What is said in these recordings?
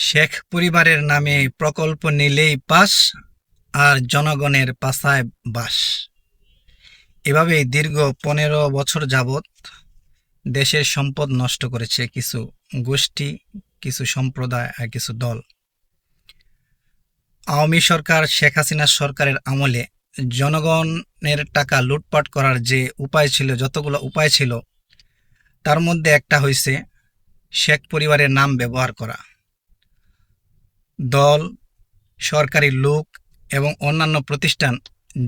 শেখ পরিবারের নামে প্রকল্প নিলেই পাস আর জনগণের পাশায় বাস। এভাবেই দীর্ঘ পনেরো বছর যাবৎ দেশের সম্পদ নষ্ট করেছে কিছু গোষ্ঠী, কিছু সম্প্রদায় আর কিছু দল। আওয়ামী সরকার শেখ হাসিনা সরকারের আমলে জনগণের টাকা লুটপাট করার যে উপায় ছিল, যতগুলো উপায় ছিল, তার মধ্যে একটা হয়েছে শেখ পরিবারের নাম ব্যবহার করা। দল, সরকারি লোক এবং অন্যান্য প্রতিষ্ঠান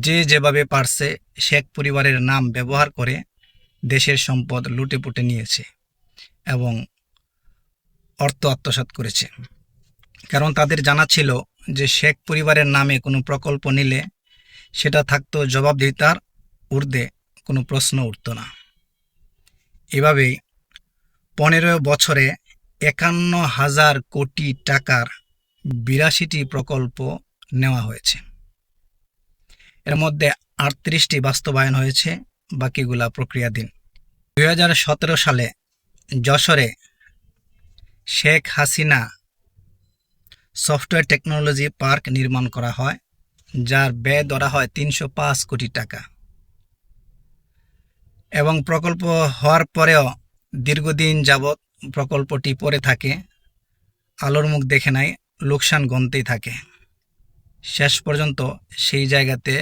যে যেভাবে পারছে শেখ পরিবারের নাম ব্যবহার করে দেশের সম্পদ লুটে পুটে নিয়েছে এবং অর্থ আত্মসাৎ করেছে। কারণ তাদের জানা ছিল যে শেখ পরিবারের নামে কোনো প্রকল্প নিলে সেটা থাকতো জবাবদিহিতার ঊর্ধ্বে কোনো প্রশ্ন উঠত না। এভাবেই পনেরো বছরে একান্ন হাজার কোটি টাকার বিরাশিটি প্রকল্প নেওয়া হয়েছে। এর মধ্যে আটত্রিশটি বাস্তবায়ন হয়েছে, বাকিগুলা প্রক্রিয়াধীন। দুই হাজার সতেরো সালে যশোরে Sheikh Hasina software technology park নির্মাণ করা হয়, যার ব্যয় ধরা হয় তিনশো পাঁচ কোটি টাকা। এবং প্রকল্প হওয়ার পরেও দীর্ঘদিন যাবৎ প্রকল্পটি পড়ে থাকে, আলোর মুখ দেখে নাই লোকসান গনতেই থাকে। শেষ পর্যন্ত সেই জায়গাতে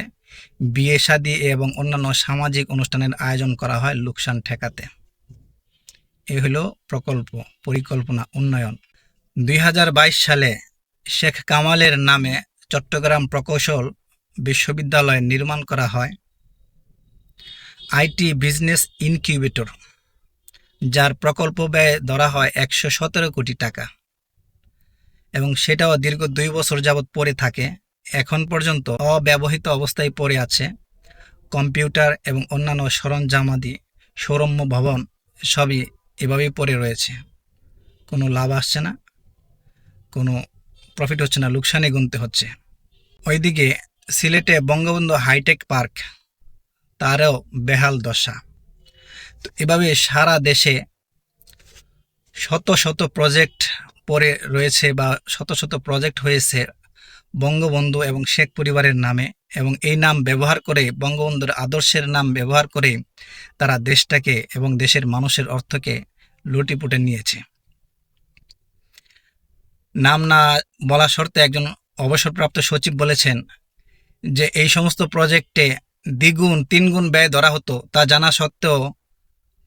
বিয়ে শাদী এবং অন্যান্য সামাজিক অনুষ্ঠানের আয়োজন করা হয় লোকসান ঠেকাতে। এ হল প্রকল্প, পরিকল্পনা, উন্নয়ন। দুই হাজার বাইশ সালে শেখ কামালের নামে চট্টগ্রাম প্রকৌশল বিশ্ববিদ্যালয় নির্মাণ করা হয় আইটি বিজনেস ইনকিউবেটর, যার প্রকল্প ব্যয় ধরা হয় একশো সতেরো কোটি টাকা। এবং সেটাও দীর্ঘ দুই বছর যাবৎ পড়ে থাকে, এখন পর্যন্ত অব্যবহৃত অবস্থায় পড়ে আছে। কম্পিউটার এবং অন্যান্য সরঞ্জামাদি, সৌরম্য ভবন সবই এভাবেই পড়ে রয়েছে। কোনো লাভ আসছে না, কোনো প্রফিট হচ্ছে না, লোকসানে গুনতে হচ্ছে। ওইদিকে সিলেটে বঙ্গবন্ধু হাইটেক পার্ক, তারও বেহাল দশা। তো এভাবে সারা দেশে শত শত প্রজেক্ট পড়ে রয়েছে বা শত শত প্রজেক্ট হয়েছে বঙ্গবন্ধু এবং শেখ পরিবারের নামে এবং এই নাম ব্যবহার করে, বঙ্গবন্ধুর আদর্শের নাম ব্যবহার করে তারা দেশটাকে এবং দেশের মানুষের অর্থকে লুটিপুটে নিয়েছে। নাম না বলা শর্তে একজন অবসরপ্রাপ্ত সচিব বলেছেন যে, এই সমস্ত প্রজেক্টে দ্বিগুণ, তিনগুণ ব্যয় ধরা হতো তা জানা সত্ত্বেও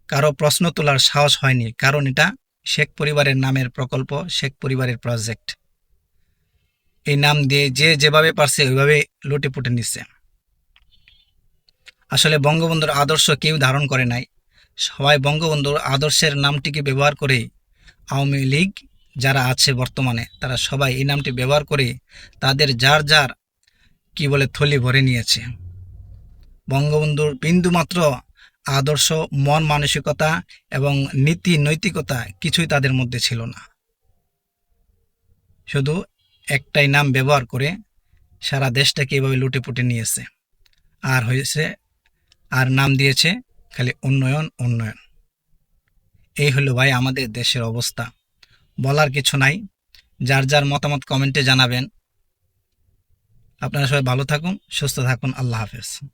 কারও প্রশ্ন তোলার সাহস হয়নি। কারণ এটা শেখ পরিবারের নামের প্রকল্প, শেখ পরিবারের প্রজেক্ট এই নাম দিয়ে যে যেভাবে পারছে ওইভাবে লুটে পুটে নিচ্ছে। আসলে বঙ্গবন্ধুর আদর্শ কেউ ধারণ করে নাই। সবাই বঙ্গবন্ধুর আদর্শের নামটিকে ব্যবহার করে আওয়ামী লীগ যারা আছে বর্তমানে, তারা সবাই এই নামটি ব্যবহার করে তাদের যার যার, কি বলে, থলি ভরে নিয়েছে। বঙ্গবন্ধুর বিন্দুমাত্র আদর্শ, মন মানসিকতা এবং নীতি নৈতিকতা কিছুই তাদের মধ্যে ছিল না। শুধু একটাই নাম ব্যবহার করে সারা দেশটাকে এভাবে লুটে পুটে নিয়েছে। আর হয়েছে, আর নাম দিয়েছে খালি উন্নয়ন উন্নয়ন। এই হলো ভাই আমাদের দেশের অবস্থা। বলার কিছু নাই। যার যার মতামত কমেন্টে জানাবেন। আপনারা সবাই ভালো থাকুন, সুস্থ থাকুন। আল্লাহ হাফেজ।